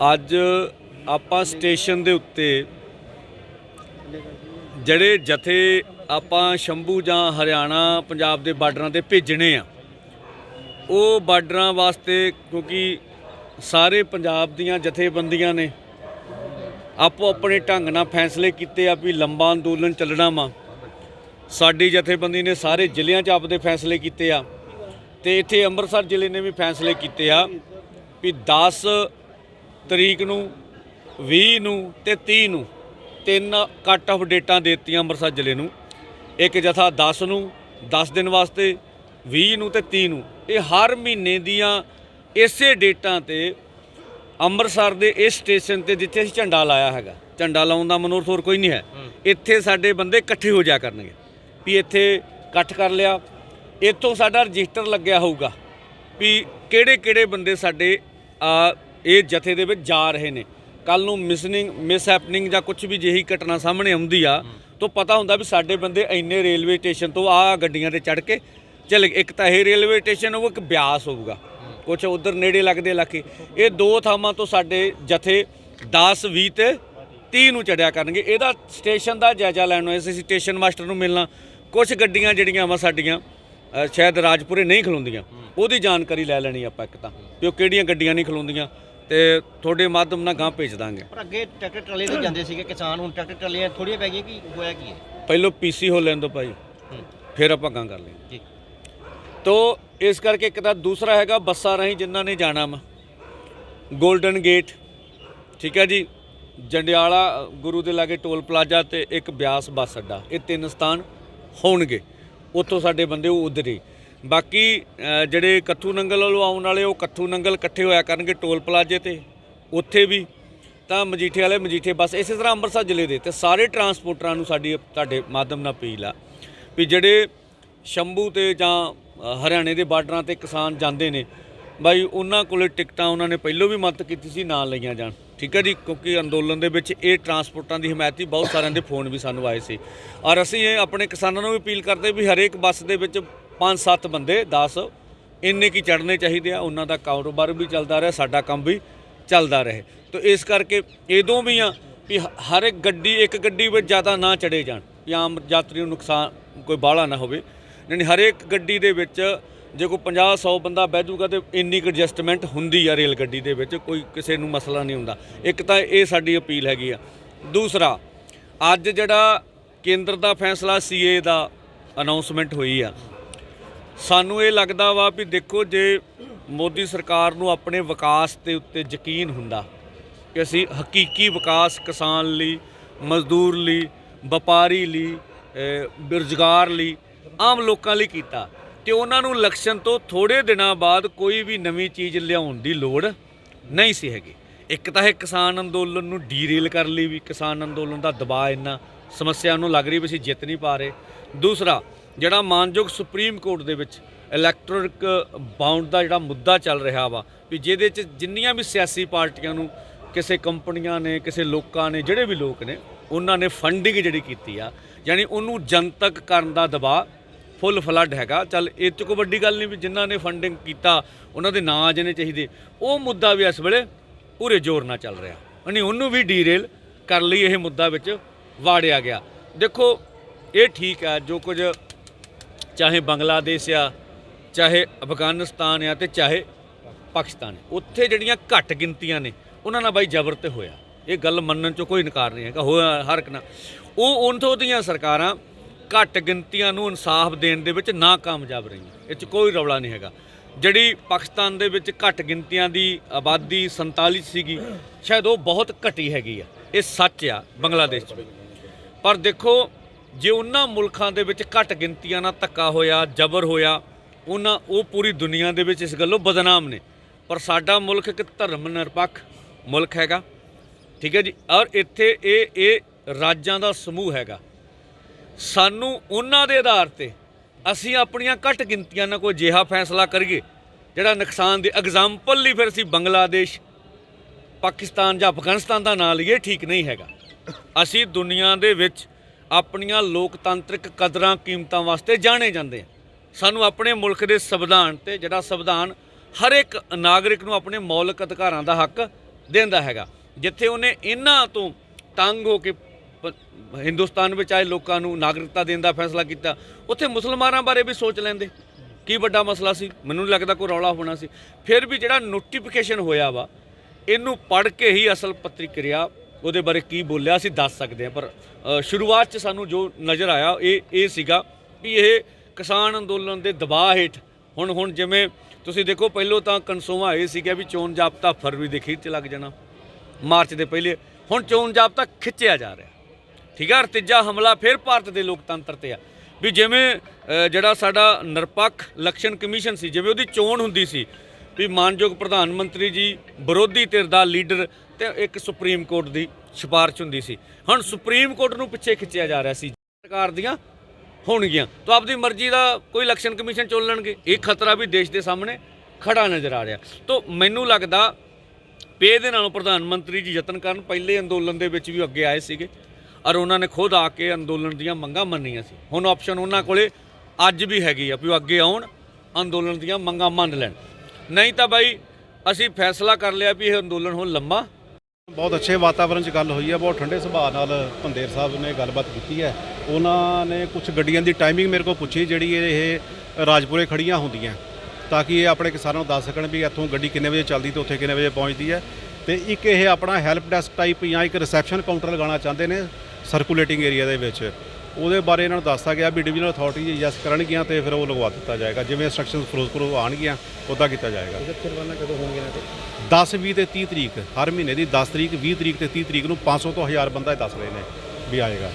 ਅੱਜ ਆਪਾਂ ਸਟੇਸ਼ਨ ਦੇ ਉੱਤੇ ਜਿਹੜੇ ਜਥੇ ਆਪਾਂ ਸ਼ੰਭੂ ਜਾਂ ਹਰਿਆਣਾ, ਪੰਜਾਬ ਦੇ ਬਾਰਡਰਾਂ ਤੇ ਭੇਜਣੇ ਆ, ਉਹ ਬਾਰਡਰਾਂ ਵਾਸਤੇ ਕਿਉਂਕਿ ਸਾਰੇ ਪੰਜਾਬ ਦੀਆਂ ਜਥੇਬੰਦੀਆਂ ਨੇ, ਆਪੋ ਆਪਣੇ ਢੰਗ ਨਾਲ ਫੈਸਲੇ ਕੀਤੇ ਆ ਵੀ ਲੰਬਾ ਅੰਦੋਲਨ ਚੱਲਣਾ ਵਾ। ਸਾਡੀ ਜਥੇਬੰਦੀ ਨੇ ਸਾਰੇ ਜ਼ਿਲ੍ਹਿਆਂ 'ਚ ਆਪਦੇ ਫੈਸਲੇ ਕੀਤੇ ਆ ਤੇ ਇੱਥੇ ਅੰਮ੍ਰਿਤਸਰ ਜ਼ਿਲ੍ਹੇ ਨੇ ਵੀ ਫੈਸਲੇ ਕੀਤੇ ਆ ਵੀ 10 ਤਰੀਕ ਨੂੰ 20 ਨੂੰ ਤੇ 30 ਨੂੰ ਤਿੰਨ ਕੱਟ ਆਫ ਡੇਟਾਂ ਦਿੱਤੀਆਂ ਅੰਮ੍ਰਿਤਸਰ ਜ਼ਿਲ੍ਹੇ ਨੂੰ। ਇੱਕ ਜਥਾ 10 ਨੂੰ 10 ਦਿਨ ਵਾਸਤੇ 20 ਨੂੰ ਤੇ 30 ਨੂੰ। ਇਹ ਹਰ ਮਹੀਨੇ ਦੀਆਂ ਇਸੇ ਡੇਟਾਂ ਤੇ ਅੰਮ੍ਰਿਤਸਰ ਦੇ ਇਸ ਸਟੇਸ਼ਨ ਤੇ ਜਿੱਥੇ ਅਸੀਂ ਝੰਡਾ ਲਾਇਆ ਹੈਗਾ। ਝੰਡਾ ਲਾਉਣ ਦਾ ਮਨੋਰਥ ਹੋਰ ਕੋਈ ਨਹੀਂ ਹੈ। ਇੱਥੇ ਸਾਡੇ ਬੰਦੇ ਇਕੱਠੇ ਹੋ ਜਾ ਕਰਨਗੇ ਵੀ ਇੱਥੇ ਇਕੱਠ ਕਰ ਲਿਆ। ਇੱਥੋਂ ਸਾਡਾ ਰਜਿਸਟਰ ਲੱਗਿਆ ਹੋਊਗਾ ਵੀ ਕਿਹੜੇ ਕਿਹੜੇ ਬੰਦੇ ਸਾਡੇ ਇਹ ਜਥੇ ਦੇ ਵਿੱਚ ਜਾ ਰਹੇ ਨੇ। ਕੱਲ ਨੂੰ ਮਿਸਨਿੰਗ ਮਿਸ ਹੈਪਨਿੰਗ ਜਾਂ ਕੁਝ ਵੀ ਜਿਹੀ ਘਟਨਾ ਸਾਹਮਣੇ ਆਉਂਦੀ ਆ ਤਾਂ ਪਤਾ ਹੁੰਦਾ ਵੀ ਸਾਡੇ ਬੰਦੇ ਇੰਨੇ ਰੇਲਵੇ ਸਟੇਸ਼ਨ ਤੋਂ ਆ ਗੱਡੀਆਂ ਤੇ ਚੜ ਕੇ ਚੱਲ। ਇੱਕ ਤਾਂ ਇਹ ਰੇਲਵੇ ਸਟੇਸ਼ਨ ਉਹ ਇੱਕ ਬਿਆਸ ਹੋਊਗਾ। ਕੁਝ ਉਧਰ ਨੇੜੇ ਲੱਗਦੇ ਇਲਾਕੇ। ਇਹ ਦੋ ਥਾਵਾਂ ਤੋਂ ਸਾਡੇ ਜਥੇ 10 20 ਤੇ 30 ਨੂੰ ਚੜਿਆ ਕਰਨਗੇ। ਇਹਦਾ ਸਟੇਸ਼ਨ ਦਾ ਜਾਇਜ਼ਾ ਲੈਣ ਨੂੰ ਅਸੀਂ ਸਟੇਸ਼ਨ ਮਾਸਟਰ ਨੂੰ ਮਿਲਣਾ। ਕੁਝ ਗੱਡੀਆਂ ਜਿਹੜੀਆਂ ਵਾ ਸਾਡੀਆਂ ਸ਼ਾਇਦ ਰਾਜਪੁਰੇ ਨਹੀਂ ਖਲੋਂਦੀਆਂ। ਉਹਦੀ ਜਾਣਕਾਰੀ ਲੈ ਲੈਣੀ ਆਪਾਂ ਇੱਕ ਤਾਂ ਵੀ ਉਹ ਕਿਹੜੀਆਂ ਗੱਡੀਆਂ ਨਹੀਂ ਖਲੋਂਦੀਆਂ। ਤੇ ਤੁਹਾਡੇ ਮਾਧਿਅਮ ਨਾਲ ਗਾਂ ਭੇਜ ਦਾਂਗੇ। ਪਰ ਅੱਗੇ ਟਰੈਕਟਰ ਟਰਾਲੇ ਤੇ ਜਾਂਦੇ ਸੀਗੇ ਕਿਸਾਨ ਹੁਣ ਟਰੈਕਟਰ ਟਰਾਲੀਆਂ ਥੋੜੀਆਂ ਪੈ ਗਈਆਂ ਕੀ ਹੋਇਆ ਕੀ ਹੈ? ਪਹਿਲਾਂ ਪੀਸੀ ਹੋ ਲੈਣ ਦੋ ਭਾਈ ਫਿਰ ਆਪਾਂ ਗਾਂ ਕਰ ਲਈ ਜੀ। ਤੋ ਇਸ ਕਰਕੇ ਇੱਕ ਤਾਂ ਦੂਸਰਾ ਹੈਗਾ ਬੱਸਾਂ ਰਾਹੀਂ ਜਿਨ੍ਹਾਂ ਨੇ ਜਾਣਾ ਵਾ। 골ਡਨ ਗੇਟ ਠੀਕ ਹੈ ਜੀ। ਜੰਡਿਆਲਾ ਗੁਰੂ ਦੇ ਲਾਗੇ ਟੋਲ ਪਲਾਜ਼ਾ ਤੇ ਇੱਕ ਬਿਆਸ ਬੱਸ ਅੱਡਾ। ਇਹ ਤਿੰਨ ਸਥਾਨ ਹੋਣਗੇ। ਉੱਥੋਂ ਸਾਡੇ ਬੰਦੇ ਉਹ ਉਧਰ। ਬਾਕੀ ਜਿਹੜੇ ਕੱਥੂ ਨੰਗਲ ਵੱਲੋਂ ਆਉਣ ਵਾਲੇ, ਉਹ ਕੱਥੂ ਨੰਗਲ ਇਕੱਠੇ ਹੋਇਆ ਕਰਨਗੇ ਟੋਲ ਪਲਾਜ਼ੇ ਤੇ, ਉੱਥੇ ਵੀ। ਤਾਂ ਮਜੀਠੇ ਵਾਲੇ, ਮਜੀਠੇ ਬੱਸ ਇਸੇ ਤਰ੍ਹਾਂ ਅੰਮ੍ਰਿਤਸਰ ਜ਼ਿਲ੍ਹੇ ਦੇ ਤੇ ਸਾਰੇ ਟਰਾਂਸਪੋਰਟਰਾਂ ਨੂੰ ਸਾਡੀ, ਤੁਹਾਡੇ ਮਾਧਿਅਮ ਨਾਲ ਅਪੀਲ ਆ ਵੀ ਜਿਹੜੇ ਸ਼ੰਭੂ ਤੇ ਜਾਂ ਹਰਿਆਣੇ ਦੇ ਬਾਰਡਰਾਂ ਤੇ ਕਿਸਾਨ ਜਾਂਦੇ ਨੇ, ਬਾਈ ਉਹਨਾਂ ਕੋਲੇ ਟਿਕਟਾਂ ਉਹਨਾਂ ਨੇ ਪਹਿਲਾਂ ਵੀ ਮਦਦ ਕੀਤੀ ਸੀ ਨਾਲ ਲਈਆਂ ਜਾਣ। ਠੀਕ ਹੈ ਜੀ, ਕਿਉਂਕਿ ਅੰਦੋਲਨ ਦੇ ਵਿੱਚ ਇਹ ਟਰਾਂਸਪੋਰਟਾਂ ਦੀ ਹਮਾਇਤ ਸੀ, ਬਹੁਤ ਸਾਰਿਆਂ ਦੇ ਫੋਨ ਵੀ ਸਾਨੂੰ ਆਏ ਸੀ। ਔਰ ਅਸੀਂ ਇਹ ਆਪਣੇ ਕਿਸਾਨਾਂ ਨੂੰ ਵੀ ਅਪੀਲ ਕਰਦੇ ਵੀ ਹਰੇਕ ਬੱਸ ਦੇ ਵਿੱਚ 5-7 ਬੰਦੇ 10 ਇੰਨੇ ਕੀ ਚੜਨੇ ਚਾਹੀਦੇ ਆ, ਉਹਨਾਂ ਦਾ ਕਾਰੋਬਾਰ ਵੀ ਚੱਲਦਾ ਰਿਹਾ, ਸਾਡਾ ਕੰਮ ਵੀ ਚੱਲਦਾ ਰਹੇ। ਤੋ ਇਸ ਕਰਕੇ ਇਦੋਂ ਵੀ ਆ ਵੀ ਹਰ ਇੱਕ ਗੱਡੀ ਇੱਕ ਗੱਡੀ ਵਿੱਚ ਜ਼ਿਆਦਾ ਨਾ ਚੜੇ ਜਾਣ, ਵੀ ਆਮ ਯਾਤਰੀ ਨੂੰ ਨੁਕਸਾਨ ਕੋਈ ਬਾਹਲਾ ਨਾ ਹੋਵੇ। ਯਾਨੀ ਹਰੇਕ ਗੱਡੀ ਦੇ ਵਿੱਚ ਜੇ ਕੋਈ 50 100 ਬੰਦਾ ਬਹਿ ਜੂਗਾ ਤੇ ਇੰਨੀ ਕੁ ਐਡਜਸਟਮੈਂਟ ਹੁੰਦੀ ਆ ਰੇਲ ਗੱਡੀ ਦੇ ਵਿੱਚ, ਕੋਈ ਕਿਸੇ ਨੂੰ ਮਸਲਾ ਨਹੀਂ ਹੁੰਦਾ। ਇੱਕ ਤਾਂ ਇਹ ਸਾਡੀ ਅਪੀਲ ਹੈਗੀ ਆ। ਦੂਸਰਾ, ਅੱਜ ਜਿਹੜਾ ਕੇਂਦਰ ਦਾ ਫੈਸਲਾ ਸੀਏ ਦਾ ਅਨਾਉਂਸਮੈਂਟ ਹੋਈ ਆ, ਸਾਨੂੰ ਇਹ ਲੱਗਦਾ ਵਾ ਵੀ ਦੇਖੋ, ਜੇ ਮੋਦੀ ਸਰਕਾਰ ਨੂੰ ਆਪਣੇ ਵਿਕਾਸ ਦੇ ਉੱਤੇ ਯਕੀਨ ਹੁੰਦਾ ਕਿ ਅਸੀਂ ਹਕੀਕੀ ਵਿਕਾਸ ਕਿਸਾਨ ਲਈ, ਮਜ਼ਦੂਰ ਲਈ, ਵਪਾਰੀ ਲਈ ਬੇਰੁਜ਼ਗਾਰ ਲਈ ਆਮ ਲੋਕਾਂ ਲਈ ਕੀਤਾ ਤੇ ਉਹਨਾਂ ਨੂੰ ਇਲੈਕਸ਼ਨ ਤੋਂ ਥੋੜੇ ਦਿਨਾਂ ਬਾਅਦ ਕੋਈ ਵੀ ਨਵੀਂ ਚੀਜ਼ ਲਿਆਉਣ ਦੀ ਲੋੜ ਨਹੀਂ ਸੀ ਹੈਗੀ। ਇੱਕ ਤਾਂ ਇਹ ਕਿਸਾਨ ਅੰਦੋਲਨ ਨੂੰ ਡੀਰੇਲ ਕਰ ਲਈ ਵੀ, ਕਿਸਾਨ ਅੰਦੋਲਨ ਦਾ ਦਬਾਅ ਇੰਨਾ ਸਮੱਸਿਆ ਨੂੰ ਲੱਗ ਰਹੀ ਵੀ ਅਸੀਂ ਜਿੱਤ ਨਹੀਂ ਪਾ ਰਹੇ। ਦੂਸਰਾ, ਜਿਹੜਾ ਮਾਨਯੋਗ ਸੁਪਰੀਮ ਕੋਰਟ ਦੇ ਵਿੱਚ ਇਲੈਕਟ੍ਰੋਨਿਕ ਬਾਉਂਡ ਦਾ ਜਿਹੜਾ ਮੁੱਦਾ ਚੱਲ ਰਿਹਾ ਵਾ, ਵੀ ਜਿਹਦੇ 'ਚ ਜਿੰਨੀਆਂ ਵੀ ਸਿਆਸੀ ਪਾਰਟੀਆਂ ਨੂੰ ਕਿਸੇ ਕੰਪਨੀਆਂ ਨੇ, ਕਿਸੇ ਲੋਕਾਂ ਨੇ, ਜਿਹੜੇ ਵੀ ਲੋਕ ਨੇ, ਉਹਨਾਂ ਨੇ ਫੰਡਿੰਗ ਜਿਹੜੀ ਕੀਤੀ ਆ, ਯਾਨੀ ਉਹਨੂੰ ਜਨਤਕ ਕਰਨ ਦਾ ਦਬਾਅ ਫੁੱਲ ਫਲੱਡ ਹੈਗਾ। ਚੱਲ ਇਹ 'ਚ ਕੋਈ ਵੱਡੀ ਗੱਲ ਨਹੀਂ ਵੀ ਜਿਨ੍ਹਾਂ ਨੇ ਫੰਡਿੰਗ ਕੀਤਾ, ਉਹਨਾਂ ਦੇ ਨਾਂ ਆ ਜਾਣੇ ਚਾਹੀਦੇ। ਉਹ ਮੁੱਦਾ ਵੀ ਇਸ ਵੇਲੇ ਪੂਰੇ ਜ਼ੋਰ ਨਾਲ ਚੱਲ ਰਿਹਾ। ਨਹੀਂ ਉਹਨੂੰ ਵੀ ਡੀਰੇਲ ਕਰ ਲਈ ਇਹ ਮੁੱਦਾ ਵਿੱਚ ਵਾੜਿਆ ਗਿਆ। ਦੇਖੋ, ਇਹ ਠੀਕ ਹੈ, ਜੋ ਕੁਝ ਚਾਹੇ ਬੰਗਲਾਦੇਸ਼ ਆ, ਚਾਹੇ ਅਫਗਾਨਿਸਤਾਨ ਆ ਤੇ ਚਾਹੇ ਪਾਕਿਸਤਾਨ। ਉੱਥੇ ਜਿਹੜੀਆਂ ਘੱਟ ਗਿਣਤੀਆਂ ਨੇ, ਉਹਨਾਂ ਨਾਲ ਬਾਈ ਜ਼ਬਰ ਤੇ ਹੋਇਆ। ਇਹ ਗੱਲ ਮੰਨਣ ਚੋਂ ਕੋਈ ਇਨਕਾਰ ਨਹੀਂ ਹੈਗਾ, ਹੋਇਆ ਹਰ ਇੱਕ ਨਾਲ। ਉਹ ਉਹਨਾਂ ਦੀਆਂ ਸਰਕਾਰਾਂ ਘੱਟ ਗਿਣਤੀਆਂ ਨੂੰ ਇਨਸਾਫ ਦੇਣ ਦੇ ਵਿੱਚ ਨਾਕਾਮਯਾਬ ਰਹੀਆਂ। ਇਹ 'ਚ ਕੋਈ ਰੌਲਾ ਨਹੀਂ ਹੈਗਾ। ਜਿਹੜੀ ਪਾਕਿਸਤਾਨ ਦੇ ਵਿੱਚ ਘੱਟ ਗਿਣਤੀਆਂ ਦੀ ਆਬਾਦੀ 47 ਸੀਗੀ, ਸ਼ਾਇਦ ਉਹ ਬਹੁਤ ਘਟੀ ਹੈਗੀ ਆ। ਇਹ ਸੱਚ ਆ ਬੰਗਲਾਦੇਸ਼ 'ਚ ਪਰ ਦੇਖੋ, ਜੇ ਉਹਨਾਂ ਮੁਲਕਾਂ ਦੇ ਵਿੱਚ ਘੱਟ ਗਿਣਤੀਆਂ ਨਾਲ ਧੱਕਾ ਹੋਇਆ, ਜ਼ਬਰ ਹੋਇਆ, ਉਹਨਾਂ, ਉਹ ਪੂਰੀ ਦੁਨੀਆ ਦੇ ਵਿੱਚ ਇਸ ਗੱਲੋਂ ਬਦਨਾਮ ਨੇ। ਪਰ ਸਾਡਾ ਮੁਲਕ ਇੱਕ ਧਰਮ ਨਿਰਪੱਖ ਮੁਲਕ ਹੈਗਾ। ਠੀਕ ਹੈ ਜੀ? ਔਰ ਇੱਥੇ ਇਹ ਇਹ ਰਾਜਾਂ ਦਾ ਸਮੂਹ ਹੈਗਾ। ਸਾਨੂੰ ਉਹਨਾਂ ਦੇ ਆਧਾਰ ਤੇ ਅਸੀਂ ਆਪਣੀਆਂ ਘੱਟ ਗਿਣਤੀਆਂ ਨਾਲ ਕੋਈ ਜਿਹਾ ਫੈਸਲਾ ਕਰੀਏ, ਜਿਹੜਾ ਨੁਕਸਾਨ ਦੇ ਐਗਜ਼ਾਮਪਲ ਲਈ ਫਿਰ ਅਸੀਂ ਬੰਗਲਾਦੇਸ਼, ਪਾਕਿਸਤਾਨ ਜਾਂ ਅਫਗਾਨਿਸਤਾਨ ਦਾ ਨਾਂ ਲਈਏ, ਠੀਕ ਨਹੀਂ ਹੈਗਾ। ਅਸੀਂ ਦੁਨੀਆ ਦੇ ਵਿੱਚ ਆਪਣੀਆਂ ਲੋਕਤੰਤਰਿਕ ਕਦਰਾਂ, ਕੀਮਤਾਂ ਵਾਸਤੇ ਜਾਣੇ ਜਾਂਦੇ ਹਾਂ। ਸਾਨੂੰ ਆਪਣੇ ਮੁਲਕ ਦੇ ਸੰਵਿਧਾਨ ਤੇ ਜਿਹੜਾ ਸੰਵਿਧਾਨ ਹਰ ਇੱਕ ਨਾਗਰਿਕ ਨੂੰ ਆਪਣੇ ਮੌਲਿਕ ਅਧਿਕਾਰਾਂ ਦਾ ਹੱਕ ਦਿੰਦਾ ਹੈਗਾ। ਜਿੱਥੇ ਉਹਨੇ ਇਹਨਾਂ ਤੋਂ ਤੰਗ ਹੋ ਕੇ ਹਿੰਦੁਸਤਾਨ ਵਿੱਚ ਆਏ ਲੋਕਾਂ ਨੂੰ ਨਾਗਰਿਕਤਾ ਦੇਣ ਦਾ ਫੈਸਲਾ ਕੀਤਾ, ਉੱਥੇ ਮੁਸਲਮਾਨਾਂ ਬਾਰੇ ਵੀ ਸੋਚ ਲੈਂਦੇ। ਕੀ ਵੱਡਾ ਮਸਲਾ ਸੀ? ਮੈਨੂੰ ਨਹੀਂ ਲੱਗਦਾ ਕੋਈ ਰੌਲਾ ਹੋਣਾ ਸੀ। ਫਿਰ ਵੀ ਜਿਹੜਾ ਨੋਟੀਫਿਕੇਸ਼ਨ ਹੋਇਆ ਵਾ, ਇਹਨੂੰ ਪੜ੍ਹ ਕੇ ਹੀ ਅਸਲ ਪੱਤਰੀਕਿਰਿਆ ਉਹਦੇ ਬਾਰੇ ਕੀ ਬੋਲਿਆ ਅਸੀਂ ਦੱਸ ਸਕਦੇ ਹਾਂ। ਪਰ ਸ਼ੁਰੂਆਤ 'ਚ ਸਾਨੂੰ ਜੋ ਨਜ਼ਰ ਆਇਆ, ਇਹ ਇਹ ਸੀਗਾ ਵੀ ਇਹ ਕਿਸਾਨ ਅੰਦੋਲਨ ਦੇ ਦਬਾਅ ਹੇਠ, ਹੁਣ ਹੁਣ ਜਿਵੇਂ ਤੁਸੀਂ ਦੇਖੋ, ਪਹਿਲੋਂ ਤਾਂ ਕਨਸੋਵਾ ਇਹ ਸੀਗਾ ਵੀ ਚੋਣ ਜਾਬਤਾ ਫਰਵਰੀ ਦੇ ਅਖੀਰ 'ਚ ਲੱਗ ਜਾਣਾ, ਮਾਰਚ ਦੇ ਪਹਿਲੇ, ਹੁਣ ਚੋਣ ਜਾਬਤਾ ਖਿੱਚਿਆ ਜਾ ਰਿਹਾ। ਠੀਕ ਹੈ ਤੀਜਾ ਹਮਲਾ ਫਿਰ ਭਾਰਤ ਦੇ ਲੋਕਤੰਤਰ ਤੇ ਆ। ਵੀ ਜਿਵੇਂ ਜਿਹੜਾ ਸਾਡਾ ਨਿਰਪੱਖ ਇਲੈਕਸ਼ਨ ਕਮਿਸ਼ਨ ਸੀ, ਜਿਵੇਂ ਉਹਦੀ ਚੋਣ ਹੁੰਦੀ ਸੀ, ਵੀ ਮਾਨਯੋਗ ਪ੍ਰਧਾਨ ਮੰਤਰੀ ਜੀ ਵਿਰੋਧੀ ਧਿਰ ਦਾ ਲੀਡਰ ਤੇ ਇੱਕ ਸੁਪਰੀਮ ਕੋਰਟ ਦੀ ਸਿਫਾਰਿਸ਼ ਹੁੰਦੀ ਸੀ। ਹੁਣ ਸੁਪਰੀਮ ਕੋਰਟ ਨੂੰ ਪਿੱਛੇ ਖਿੱਚਿਆ ਜਾ ਰਿਹਾ ਸੀ। ਸਰਕਾਰ ਦੀਆਂ ਹੋਣਗੀਆਂ। ਤਾਂ ਆਪਦੀ ਮਰਜ਼ੀ ਦਾ ਕੋਈ ਇਲੈਕਸ਼ਨ ਕਮਿਸ਼ਨ ਚੁਣ ਲੈਣਗੇ। ਇਹ ਖਤਰਾ ਵੀ ਦੇਸ਼ ਦੇ ਸਾਹਮਣੇ ਖੜਾ ਨਜ਼ਰ ਆ ਰਿਹਾ। ਤਾਂ ਮੈਨੂੰ ਲੱਗਦਾ, ਪੇ ਇਹਦੇ ਨਾਲੋਂ ਪ੍ਰਧਾਨ ਮੰਤਰੀ ਜੀ ਯਤਨ ਕਰਨ, ਪਹਿਲੇ ਅੰਦੋਲਨ ਦੇ ਵਿੱਚ ਵੀ ਅੱਗੇ ਆਏ ਸੀਗੇ। ਔਰ ਉਹਨਾਂ ਨੇ ਖੁਦ ਆ ਕੇ ਅੰਦੋਲਨ ਦੀਆਂ ਮੰਗਾਂ ਮੰਨੀਆਂ ਸੀ। ਹੁਣ ਆਪਸ਼ਨ ਉਹਨਾਂ ਕੋਲੇ ਅੱਜ ਵੀ ਹੈਗੀ ਆ ਵੀ ਉਹ ਅੱਗੇ ਆਉਣ, ਅੰਦੋਲਨ ਦੀਆਂ ਮੰਗਾਂ ਮੰਨ ਲੈਣ। ਨਹੀਂ ਤਾਂ ਬਾਈ, ਅਸੀਂ ਫੈਸਲਾ ਕਰ ਲਿਆ ਵੀ ਇਹ ਅੰਦੋਲਨ ਹੁਣ ਲੰਮਾ। ਬਹੁਤ ਅੱਛੇ ਵਾਤਾਵਰਣ 'ਚ ਗੱਲ ਹੋਈ ਹੈ ਬਹੁਤ ਠੰਡੇ ਸੁਭਾਅ ਨਾਲ ਭੰਦੇਰ ਸਾਹਿਬ ਨੇ ਗੱਲਬਾਤ ਕੀਤੀ ਹੈ। ਉਹਨਾਂ ਨੇ ਕੁਝ ਗੱਡੀਆਂ ਦੀ ਟਾਈਮਿੰਗ ਮੇਰੇ ਕੋਲ ਪੁੱਛੀ, ਜਿਹੜੀ ਇਹ ਰਾਜਪੁਰੇ ਖੜੀਆਂ ਹੁੰਦੀਆਂ। ਤਾਂ ਕਿ ਇਹ ਆਪਣੇ ਕਿਸਾਨਾਂ ਨੂੰ ਦੱਸ ਸਕਣ ਵੀ ਇੱਥੋਂ ਗੱਡੀ ਕਿੰਨੇ ਵਜੇ ਚੱਲਦੀ ਤੇ ਉੱਥੇ ਕਿੰਨੇ ਵਜੇ ਪਹੁੰਚਦੀ ਹੈ। ਤੇ ਇੱਕ ਇਹ ਆਪਣਾ ਹੈਲਪ ਡੈਸਕ ਟਾਈਪ ਜਾਂ ਇੱਕ ਰਿਸੈਪਸ਼ਨ ਕਾਊਂਟਰ ਲਗਾਉਣਾ ਚਾਹੁੰਦੇ ਨੇ। ਸਰਕੂਲੇਟਿੰਗ ਏਰੀਆ ਦੇ ਵਿੱਚ। ਉਹਦੇ ਬਾਰੇ ਇਹਨਾਂ ਨੂੰ ਦੱਸਤਾ ਗਿਆ ਵੀ ਡਿਵੀਜ਼ਨਲ ਅਥਾਰਟੀ ਜੇ ਯੈਸ ਕਰਨਗੀਆਂ ਤੇ ਫਿਰ ਉਹ ਲਗਵਾ ਦਿੱਤਾ ਜਾਏਗਾ। ਜਿਵੇਂ ਇੰਸਟਰਕਸ਼ਨਸ ਫਿਰੋਜ਼ਪੁਰ ਆਉਣਗੀਆਂ ਉੱਦਾਂ ਕੀਤਾ ਜਾਏਗਾ। ਫਿਰਵਾਨਾ ਕਦੋਂ ਹੋਣਗੇ ਨਾ 10 20 ਤੇ 30 ਤਰੀਕ ਹਰ ਮਹੀਨੇ ਦੀ 10 ਤਰੀਕ 20 ਤਰੀਕ ਤੇ 30 ਤਰੀਕ ਨੂੰ 500 ਤੋਂ 1000 ਬੰਦਾ ਇਹ ਦੱਸ ਰਹੇ ਨੇ ਵੀ ਆਏਗਾ।